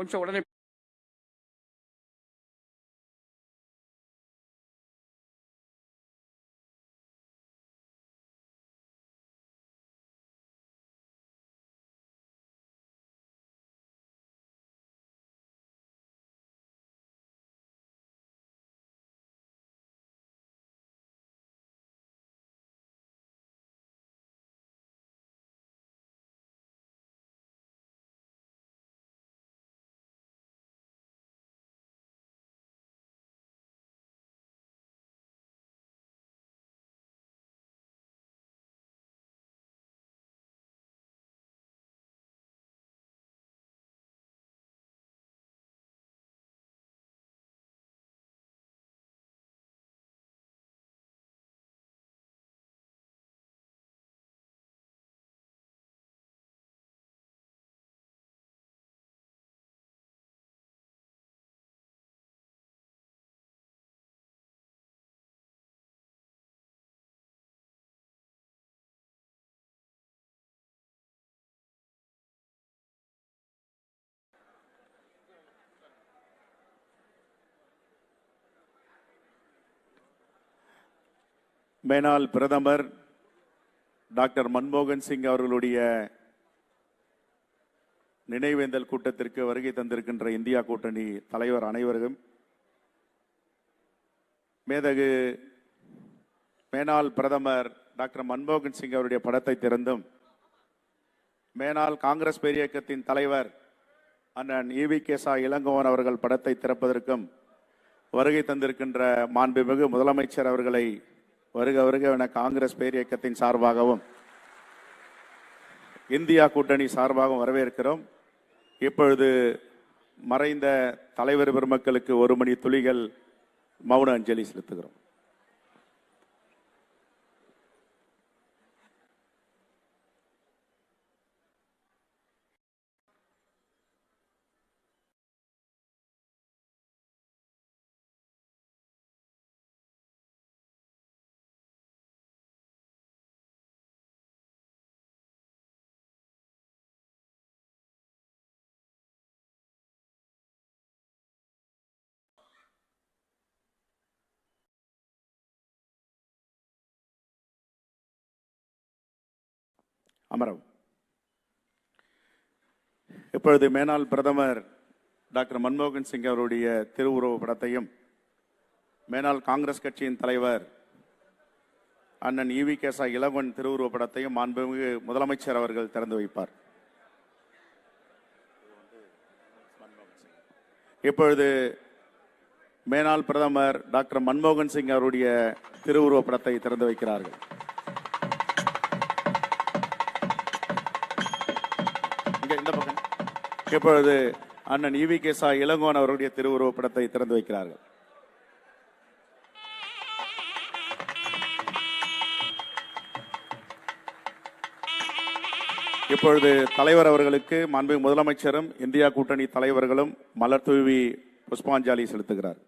கொஞ்சம் உடனே மேனாள் பிரதமர் டாக்டர் மன்மோகன் சிங் அவர்களுடைய நினைவேந்தல் கூட்டத்திற்கு வருகை தந்திருக்கின்ற இந்தியா கூட்டணி தலைவர் அனைவரும் மேதகு மேனாள் பிரதமர் டாக்டர் மன்மோகன் சிங் அவருடைய படத்தை திறந்தும் மேனால் காங்கிரஸ் பேரியக்கத்தின் தலைவர் அண்ணன் ஈவி கேசா இளங்கோவன் அவர்கள் படத்தை திறப்பதற்கும் வருகை தந்திருக்கின்ற மாண்புமிகு முதலமைச்சர் அவர்களை வருக வருக என காங்கிரஸ் பேர் இயக்கத்தின் சார்பாகவும் இந்தியா கூட்டணி சார்பாகவும் வரவேற்கிறோம். இப்பொழுது மறைந்த தலைவர் பெருமக்களுக்கு ஒரு மணி துளிகள் மௌன அஞ்சலி செலுத்துகிறோம். அமரவும். இப்பொழுது மேனாள் பிரதமர் டாக்டர் மன்மோகன் சிங் அவருடைய திருவுருவ படத்தையும் மேனாள் காங்கிரஸ் கட்சியின் தலைவர் அண்ணன் இவி கேசா இளவன் திருவுருவ படத்தையும் மாண்புமிகு முதலமைச்சர் அவர்கள் திறந்து வைப்பார். இப்பொழுது மேனாள் பிரதமர் டாக்டர் மன்மோகன் சிங் அவருடைய திருவுருவ படத்தை திறந்து வைக்கிறார்கள். இப்பொழுது அண்ணன் இவிகே சா இளங்கோன் அவர்களுடைய திருவுருவ படத்தை திறந்து வைக்கிறார்கள். இப்பொழுது தலைவர் அவர்களுக்கு மாண்பு முதலமைச்சரும் இந்தியா கூட்டணி தலைவர்களும் மலர் தூவி புஷ்பாஞ்சலி செலுத்துகிறார்.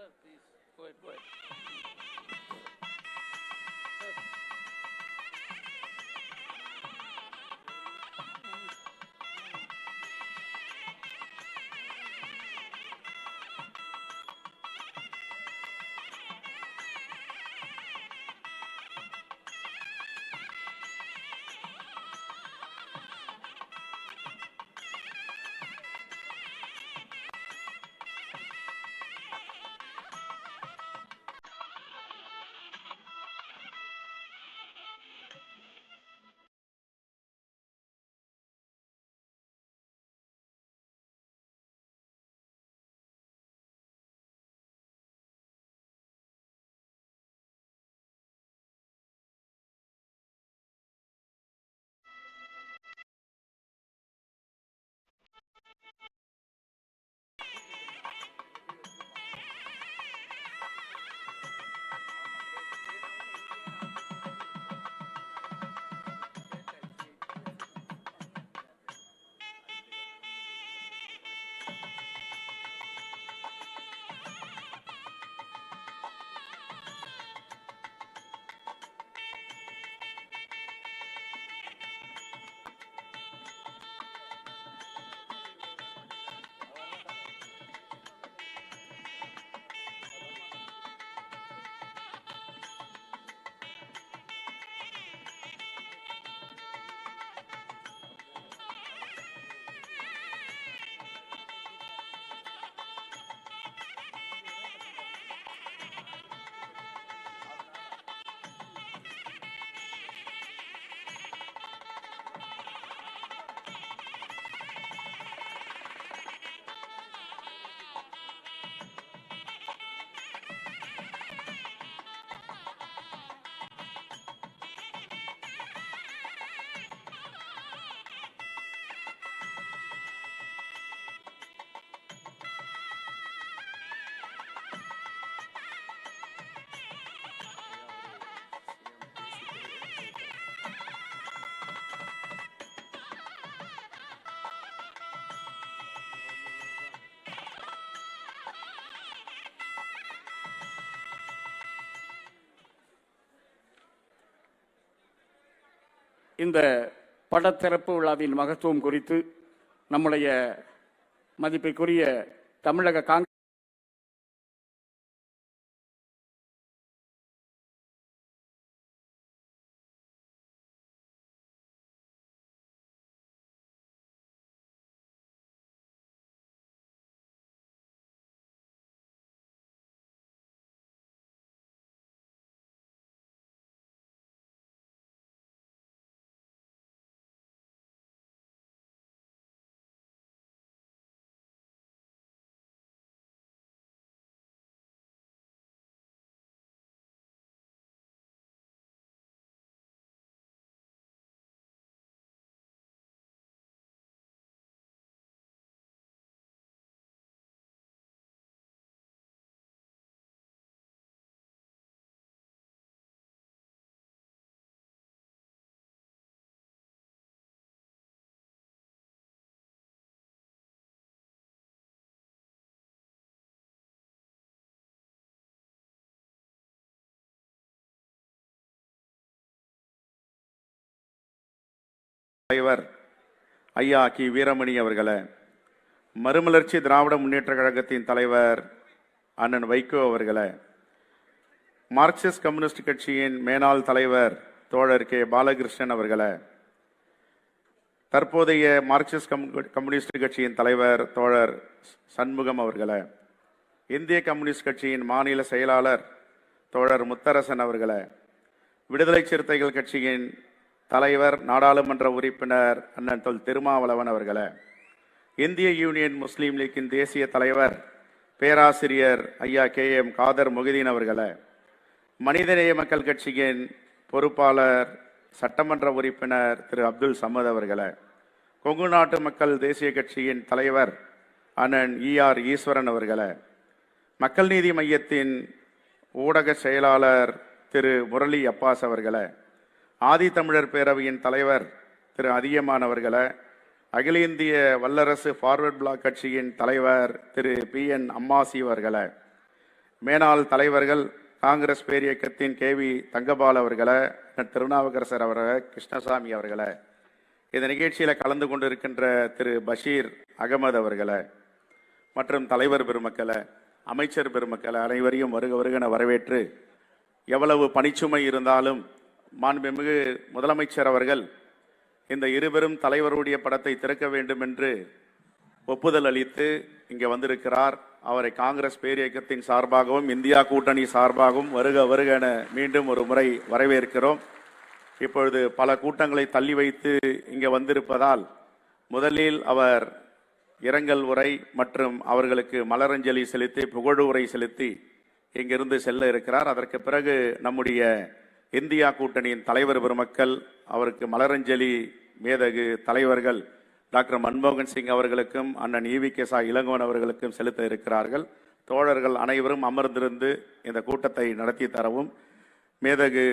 Go ahead, go ahead. இந்த படத்திறப்பு விழாவின் மகத்துவம் குறித்து நம்முடைய மதிப்பிற்குரிய தமிழக காங்கிரஸ் தலைவர் ஐயா கி. வீரமணி அவர்களை மறுமலர்ச்சி திராவிட முன்னேற்ற கழகத்தின் தலைவர் அண்ணன் வைகோ அவர்களை மார்க்சிஸ்ட் கம்யூனிஸ்ட் கட்சியின் மேனாள் தலைவர் தோழர் கே. பாலகிருஷ்ணன் அவர்களை தற்போதைய மார்க்சிஸ்ட் கம்யூனிஸ்ட் கட்சியின் தலைவர் தோழர் சண்முகம் அவர்களை இந்திய கம்யூனிஸ்ட் கட்சியின் மாநில செயலாளர் தோழர் முத்தரசன் அவர்களை விடுதலை சிறுத்தைகள் கட்சியின் தலைவர் நாடாளுமன்ற உறுப்பினர் அண்ணன் தொல் திருமாவளவன் அவர்களே இந்திய யூனியன் முஸ்லீம் லீக்கின் தேசிய தலைவர் பேராசிரியர் ஐயா கே எம் காதர் முகிதீன் அவர்களே மனிதநேய மக்கள் கட்சியின் பொறுப்பாளர் சட்டமன்ற உறுப்பினர் திரு அப்துல் சமத் அவர்களே கொங்கு நாட்டு மக்கள் தேசிய கட்சியின் தலைவர் அண்ணன் இ ஆர் ஈஸ்வரன் அவர்களே மக்கள் நீதி மையத்தின் ஊடக செயலாளர் திரு முரளி அப்பாஸ் அவர்களே ஆதித்தமிழர் பேரவையின் தலைவர் திரு அதியமான் அவர்களை அகில இந்திய வல்லரசு ஃபார்வர்ட் பிளாக் கட்சியின் தலைவர் திரு பி என் அம்மாசி அவர்களை மேனாள் தலைவர்கள் காங்கிரஸ் பேரியக்கத்தின் கே வி தங்கபால் அவர்களை திருநாவுக்கரசர் அவர்களை கிருஷ்ணசாமி அவர்களை இந்த நிகழ்ச்சியில் கலந்து கொண்டிருக்கின்ற திரு பஷீர் அகமது அவர்களை மற்றும் தலைவர் பெருமக்களை அமைச்சர் பெருமக்களை அனைவரையும் வருக வருகன வரவேற்று எவ்வளவு பணிச்சுமை இருந்தாலும் மாண்புமிகு முதலமைச்சர் அவர்கள் இந்த இருவரும் தலைவருடைய படத்தை திறக்க வேண்டும் என்று ஒப்புதல் அளித்து இங்கே வந்திருக்கிறார். அவரை காங்கிரஸ் பேரியக்கத்தின் சார்பாகவும் இந்தியா கூட்டணி சார்பாகவும் வருக வருக என மீண்டும் ஒரு முறை வரவேற்கிறோம். இப்பொழுது பல கூட்டங்களை தள்ளி வைத்து இங்கே வந்திருப்பதால் முதலில் அவர் இரங்கல் உரை மற்றும் அவர்களுக்கு மலரஞ்சலி செலுத்தி புகழுரை செலுத்தி இங்கிருந்து செல்ல இருக்கிறார். அதற்கு பிறகு நம்முடைய இந்தியா கூட்டணியின் தலைவர் பெருமக்கள் அவருக்கு மலரஞ்சலி மேதகு தலைவர்கள் டாக்டர் மன்மோகன் சிங் அவர்களுக்கும் அண்ணன் ஈவி கே சா இளங்கோவன் அவர்களுக்கும் செலுத்த இருக்கிறார்கள். தோழர்கள் அனைவரும் அமர்ந்திருந்து இந்த கூட்டத்தை நடத்தி தரவும். மேதகு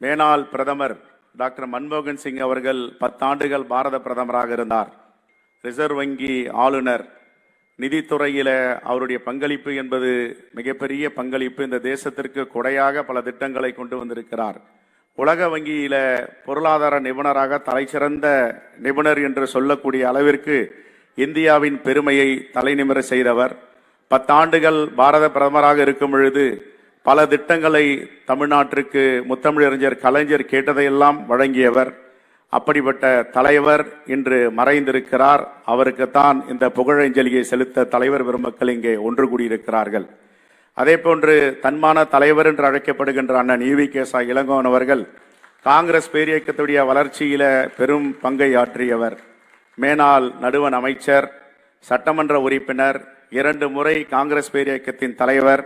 மேனாள் பிரதமர் டாக்டர் மன்மோகன் சிங் அவர்கள் பத்தாண்டுகள் பாரத பிரதமராக இருந்தார். ரிசர்வ் வங்கி ஆளுநர் நிதித்துறையில் அவருடைய பங்களிப்பு என்பது மிகப்பெரிய பங்களிப்பு. இந்த தேசத்திற்கு கொடையாக பல திட்டங்களை கொண்டு வந்திருக்கிறார். உலக வங்கியில் பொருளாதார நிபுணராக தலைசிறந்த நிபுணர் என்று சொல்லக்கூடிய அளவிற்கு இந்தியாவின் பெருமையை தலைநிமிர செய்தவர். பத்தாண்டுகள் பாரத பிரதமராக இருக்கும் பொழுது பல திட்டங்களை தமிழ்நாட்டிற்கு முத்தமிழறிஞர் கலைஞர் கேட்டதையெல்லாம் வழங்கியவர். அப்படிப்பட்ட தலைவர் இன்று மறைந்திருக்கிறார். அவருக்குத்தான் இந்த புகழஞ்சலியை செலுத்த தலைவர் பெருமக்கள் இங்கே ஒன்று கூடியிருக்கிறார்கள். அதே போன்று தன்மான தலைவர் என்று அழைக்கப்படுகின்ற அண்ணன் ஈவி கேசா இளங்கோவன் அவர்கள் காங்கிரஸ் பேரியக்கத்துடைய வளர்ச்சியில பெரும் பங்கை ஆற்றியவர். மேனால் நடுவன் அமைச்சர் சட்டமன்ற உறுப்பினர் இரண்டு முறை காங்கிரஸ் பேரியக்கத்தின் தலைவர்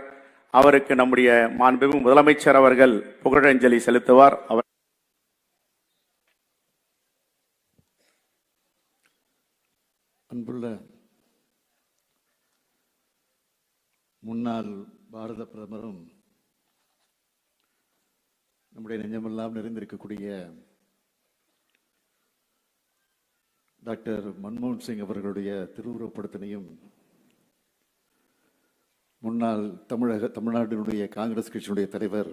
அவருக்கு நம்முடைய மாண்புமிகு முதலமைச்சர் அவர்கள் புகழஞ்சலி செலுத்துவார். அவர் அன்புள்ள முன்னாள் பாரத பிரதமரும் நம்முடைய நெஞ்சமெல்லாம் நிறைந்திருக்கக்கூடிய டாக்டர் மன்மோகன் சிங் அவர்களுடைய திருவுருவப்படத்தினையும் முன்னாள் தமிழக தமிழ்நாட்டினுடைய காங்கிரஸ் கட்சியினுடைய தலைவர்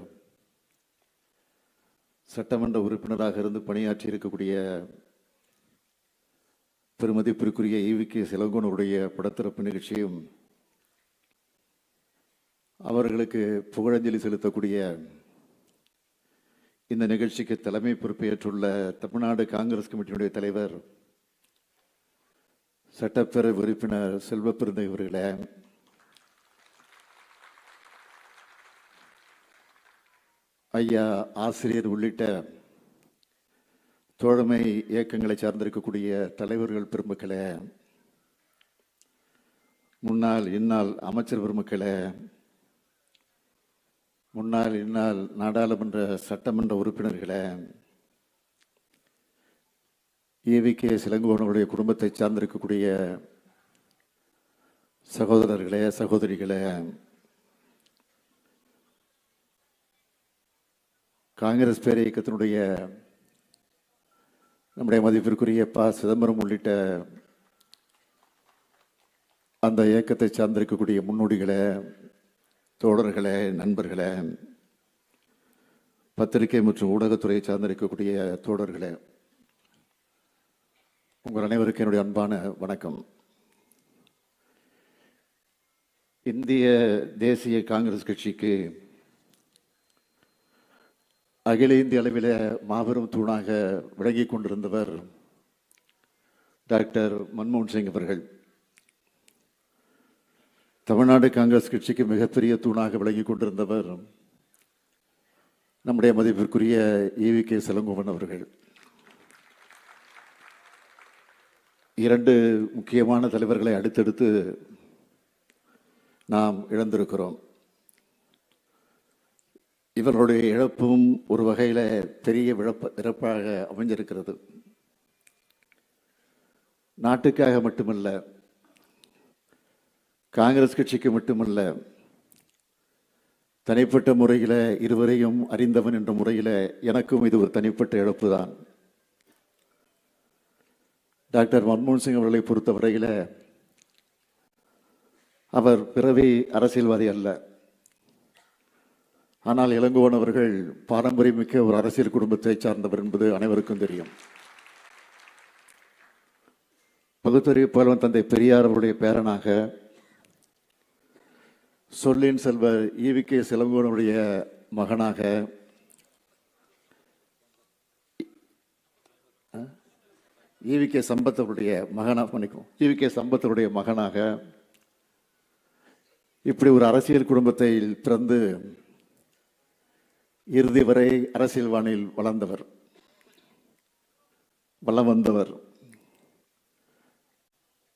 சட்டமன்ற உறுப்பினராக இருந்து பணியாற்றி இருக்கக்கூடிய பெருமதிப்பிற்குரிய ஈவி கே படத்திறப்பு நிகழ்ச்சியும் அவர்களுக்கு புகழஞ்சலி செலுத்தக்கூடிய இந்த நிகழ்ச்சிக்கு தலைமை பொறுப்பேற்றுள்ள தமிழ்நாடு காங்கிரஸ் கமிட்டியினுடைய தலைவர் சட்டப்பேரவை உறுப்பினர் செல்வ அவர்களே. ஐயா ஆசிரியர் உள்ளிட்ட தோழமை இயக்கங்களை சார்ந்திருக்கக்கூடிய தலைவர்கள் பெருமக்களே முன்னாள் இந்நாள் அமைச்சர் பெருமக்களே முன்னாள் இந்நாள் நாடாளுமன்ற சட்டமன்ற உறுப்பினர்களே ஏவி கே சிலங்கோவனுடைய குடும்பத்தை சார்ந்திருக்கக்கூடிய சகோதரர்களே சகோதரிகளே காங்கிரஸ் பேர் இயக்கத்தினுடைய நம்முடைய மதிப்பிற்குரிய ப. சிதம்பரம் உள்ளிட்ட அந்த இயக்கத்தை சார்ந்திருக்கக்கூடிய முன்னோடிகளை தோழர்களே நண்பர்களே பத்திரிகை மற்றும் ஊடகத்துறையை சார்ந்திருக்கக்கூடிய தோழர்களே உங்கள் அனைவருக்கும் என்னுடைய அன்பான வணக்கம். இந்திய தேசிய காங்கிரஸ் கட்சிக்கு அகில இந்திய அளவில் மாபெரும் தூணாக விளங்கி கொண்டிருந்தவர் டாக்டர் மன்மோகன் சிங் அவர்கள். தமிழ்நாடு காங்கிரஸ் கட்சிக்கு மிகப்பெரிய தூணாக விளங்கிக் கொண்டிருந்தவர் நம்முடைய மதிப்பிற்குரிய ஈவி கே சிலங்கோவன் அவர்கள். இரண்டு முக்கியமான தலைவர்களை அடுத்தடுத்து நாம் இழந்திருக்கிறோம். இவர்களுடைய இழப்பும் ஒரு வகையில் பெரிய விழப்ப இறப்பாக அமைஞ்சிருக்கிறது. நாட்டுக்காக மட்டுமல்ல காங்கிரஸ் கட்சிக்கு மட்டுமல்ல தனிப்பட்ட முறையில் இருவரையும் அறிந்தவன் என்ற முறையில் எனக்கும் இது ஒரு தனிப்பட்ட இழப்பு தான் டாக்டர் மன்மோகன் சிங் அவர்களை பொறுத்தவரையில் அவர் பிறவி அரசியல்வாதி அல்ல. ஆனால் இளங்கோவன் அவர்கள் பாரம்பரியமிக்க ஒரு அரசியல் குடும்பத்தை சார்ந்தவர் என்பது அனைவருக்கும் தெரியும். பகுத்தறிவு புலவன் தந்தை பெரியார் அவருடைய பேரனாக சொல்லின் செல்வர் ஈவிகே செலவுடைய மகனாக ஈவிகே சம்பத்தருடைய மகனாக மன்னிக்கும் ஈவிகே சம்பத்தருடைய மகனாக இப்படி ஒரு அரசியல் குடும்பத்தை பிறந்து இறுதி வரை அரசியல் வானில் வளர்ந்தவர் வளம் வந்தவர்.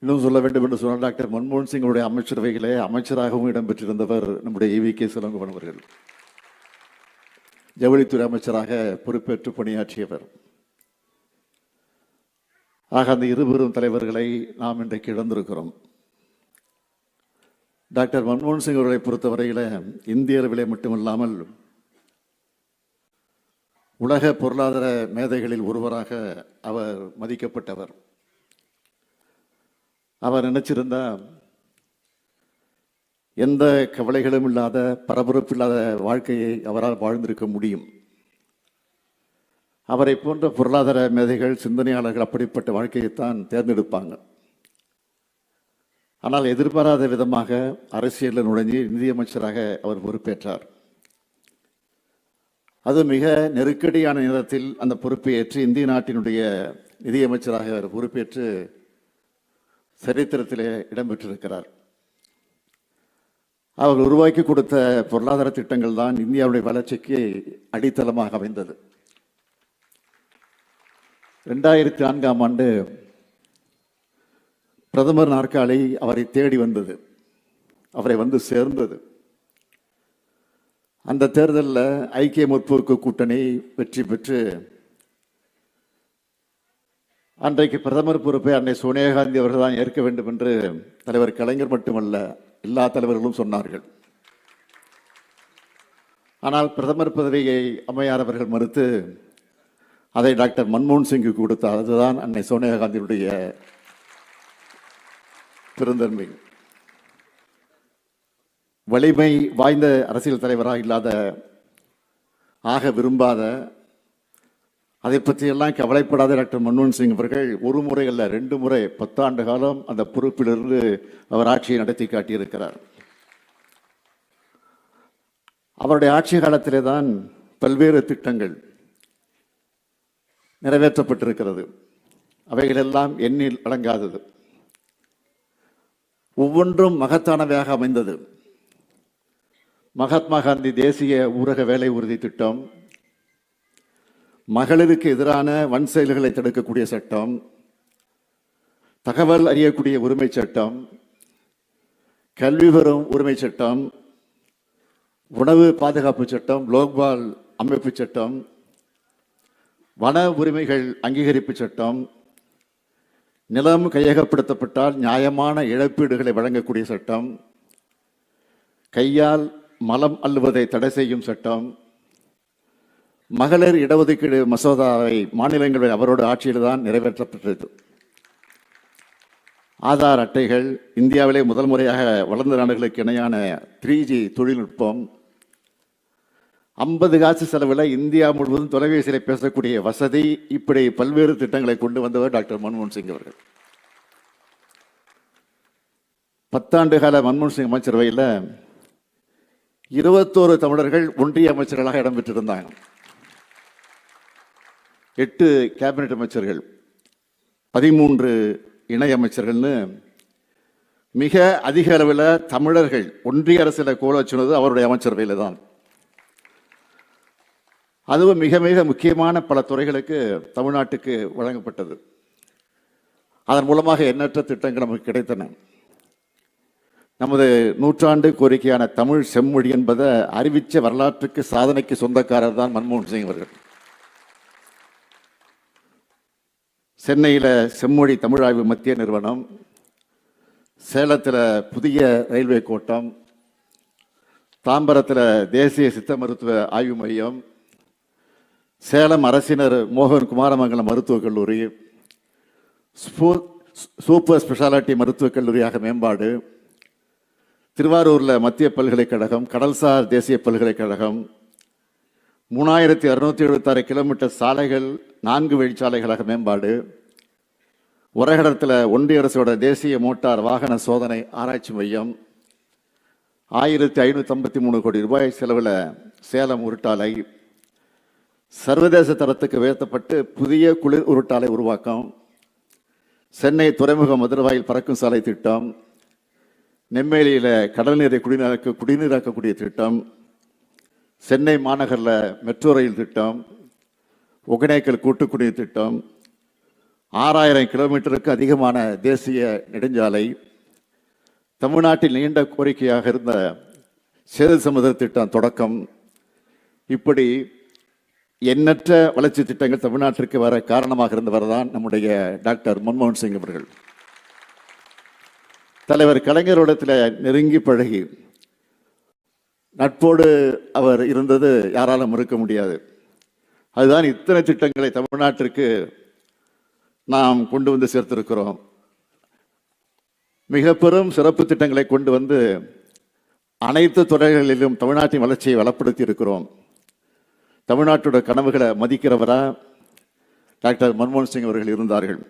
இன்னும் சொல்ல வேண்டும் என்று சொன்னால் டாக்டர் மன்மோகன் சிங்குடைய அமைச்சரவைகளே அமைச்சராகவும் இடம்பெற்றிருந்தவர் நம்முடைய ஏவி கே சிலங்குவன் அவர்கள். ஜவுளித்துறை அமைச்சராக பொறுப்பேற்று பணியாற்றியவர். ஆக அந்த இருபெரும் தலைவர்களை நாம் இன்றைக்கு இழந்திருக்கிறோம். டாக்டர் மன்மோகன் சிங் அவர்களை பொறுத்தவரையில் இந்திய அளவிலே மட்டுமல்லாமல் உலக பொருளாதார மேதைகளில் ஒருவராக அவர் மதிக்கப்பட்டவர். அவர் நினைச்சிருந்தா எந்த கவலைகளும் இல்லாத பரபரப்பு இல்லாத வாழ்க்கையை அவரால் வாழ்ந்திருக்க முடியும். அவரை போன்ற பொருளாதார மேதைகள் சிந்தனையாளர்கள் அப்படிப்பட்ட வாழ்க்கையைத்தான் தேர்ந்தெடுப்பாங்க. ஆனால் எதிர்பாராத விதமாக அரசியலில் நுழைஞ்சு நிதியமைச்சராக அவர் பொறுப்பேற்றார். அது மிக நெருக்கடியான நேரத்தில் அந்த பொறுப்பை ஏற்று இந்திய நாட்டினுடைய நிதியமைச்சராக அவர் பொறுப்பேற்று சரித்திரத்திலே இடம்பெற்றிருக்கிறார். அவர் உருவாக்கி கொடுத்த பொருளாதார திட்டங்கள் தான் இந்தியாவுடைய வளர்ச்சிக்கு அடித்தளமாக அமைந்தது. ரெண்டாயிரத்தி நான்காம் ஆண்டு பிரதமர் நாற்காலி அவரை தேடி வந்தது. அவரை வந்து சேர்ந்தது. அந்த தேர்தலில் ஐக்கிய முற்போக்கு கூட்டணி வெற்றி பெற்று அன்றைக்கு பிரதமர் பொறுப்பை அன்னை சோனியா காந்தி அவர்கள் தான் ஏற்க வேண்டும் என்று தலைவர் கலைஞர் மட்டுமல்ல எல்லா தலைவர்களும் சொன்னார்கள். ஆனால் பிரதமர் பதவியை அம்மையார் அவர்கள் மறுத்து அதை டாக்டர் மன்மோகன் சிங்கு கொடுத்தார். அதுதான் அன்னை சோனியா காந்தியுடைய பெருந்தன்மை. வலிமை வாய்ந்த அரசியல் தலைவராக இல்லாத ஆக விரும்பாத அதை பற்றியெல்லாம் கவலைப்படாத டாக்டர் மன்மோகன் சிங் அவர்கள். ஒரு முறை அல்ல ரெண்டு முறை பத்தாண்டு காலம் அந்த பொறுப்பிலிருந்து அவர் ஆட்சியை நடத்தி காட்டியிருக்கிறார். அவருடைய ஆட்சி காலத்திலே தான் பல்வேறு திட்டங்கள் நிறைவேற்றப்பட்டிருக்கிறது. அவைகளெல்லாம் எண்ணில் அடங்காதது. ஒவ்வொன்றும் மகத்தானவையாக அமைந்தது. மகாத்மா காந்தி தேசிய ஊரக வேலை உறுதி திட்டம் மகளிருக்கு எதிரான வன் செயல்களை தடுக்கக்கூடிய சட்டம் தகவல் அறியக்கூடிய உரிமை சட்டம் கல்வி பெறும் உரிமை சட்டம் உணவு பாதுகாப்பு சட்டம் லோக்பால் அமைப்பு சட்டம் வன உரிமைகள் அங்கீகரிப்பு சட்டம் நிலம் கையகப்படுத்தப்பட்டால் நியாயமான இழப்பீடுகளை வழங்கக்கூடிய சட்டம் கையால் மலம் அள்ளுவதை தடை செய்யும் சட்டம் மகளிர் இடஒதுக்கீடு மசோதாவை மாநிலங்களில் அவரோட ஆட்சியில் தான் நிறைவேற்றப்பட்டது ஆதார் அட்டைகள் இந்தியாவிலே முதல் முறையாக வளர்ந்த நாடுகளுக்கு இணையான த்ரீ ஜி தொழில்நுட்பம் ஐம்பது காசு செலவில் இந்தியா முழுவதும் தொலைபேசியில் பேசக்கூடிய வசதி இப்படி பல்வேறு திட்டங்களை கொண்டு வந்தவர் டாக்டர் மன்மோகன் சிங் அவர்கள். பத்தாண்டு கால மன்மோகன் சிங் அமைச்சரவையில் இருபத்தோரு தமிழர்கள் ஒன்றிய அமைச்சர்களாக இடம்பெற்றிருந்தாங்க எட்டு கேபினெட் அமைச்சர்கள் பதிமூன்று இணை அமைச்சர்கள்னு மிக அதிக அளவில் தமிழர்கள் ஒன்றிய அரசில் கோல வச்சுனது அவருடைய அமைச்சரவையில் தான். அதுவும் மிக மிக முக்கியமான பல துறைகளுக்கு தமிழ்நாட்டுக்கு வழங்கப்பட்டது. அதன் மூலமாக எண்ணற்ற திட்டங்கள் நமக்கு கிடைத்தன. நமது நூற்றாண்டு கோரிக்கையான தமிழ் செம்மொழி என்பதை அறிவிச்ச வரலாற்றுக்கு சாதனைக்கு சொந்தக்காரர் தான் மன்மோகன் சிங் அவர்கள். சென்னையில் செம்மொழி தமிழாய்வு மத்திய நிறுவனம் சேலத்தில் புதிய ரயில்வே கோட்டம் தாம்பரத்தில் தேசிய சித்த மருத்துவ ஆய்வு மையம் சேலம் அரசினர் மோகன் குமாரமங்கலம் மருத்துவக் கல்லூரி ஸ்பூ- சூப்பர் ஸ்பெஷாலிட்டி மருத்துவக் கல்லூரியாக மேம்பாடு திருவாரூரில் மத்திய பல்கலைக்கழகம் கடல்சார் தேசிய பல்கலைக்கழகம் மூணாயிரத்தி அறுநூத்தி எழுபத்தாறு கிலோமீட்டர் சாலைகள் நான்கு வழிச்சாலைகளாக மேம்பாடு. உரகடத்தில் ஒன்றிய அரசோட தேசிய மோட்டார் வாகன சோதனை ஆராய்ச்சி மையம். ஆயிரத்தி ஐநூற்றி ஐம்பத்தி மூணு கோடி ரூபாய் செலவில் சேலம் உருட்டாலை. சர்வதேச தரத்துக்கு உயர்த்தப்பட்டு புதிய குளிர் உருட்டாலை உருவாக்கம். சென்னை துறைமுக மதுரவாயில் பறக்கும் சாலை திட்டம். நெம்மேலியில் கடல் நீரை குடிநீராக்க குடிநீராக்கக்கூடிய திட்டம். சென்னை மாநகரில் மெட்ரோ ரயில் திட்டம் ஒகேனக்கல் கூட்டு குடிநீர் திட்டம் ஆறாயிரம் கிலோமீட்டருக்கு அதிகமான தேசிய நெடுஞ்சாலை தமிழ்நாட்டில் நீண்ட கோரிக்கையாக இருந்த சேது சமுதிர திட்டம் தொடக்கம். இப்படி எண்ணற்ற வளர்ச்சி திட்டங்கள் தமிழ்நாட்டிற்கு வர காரணமாக இருந்தவர் தான் நம்முடைய டாக்டர் மன்மோகன் சிங் அவர்கள். தலைவர் கலைஞரோடத்தில் நெருங்கி பழகி நட்போடு அவர் இருந்தது யாராலும் மறுக்க முடியாது. அதுதான் இத்தனை திட்டங்களை தமிழ்நாட்டிற்கு நாம் கொண்டு வந்து சேர்த்திருக்கிறோம். மிக பெரும் சிறப்பு திட்டங்களை கொண்டு வந்து அனைத்து துறைகளிலும் தமிழ்நாட்டின் வளர்ச்சியை வளப்படுத்தி இருக்கிறோம் தமிழ்நாட்டோட கனவுகளை மதிக்கிறவராக டாக்டர் மன்மோகன் சிங் அவர்கள் இருந்தார்கள்.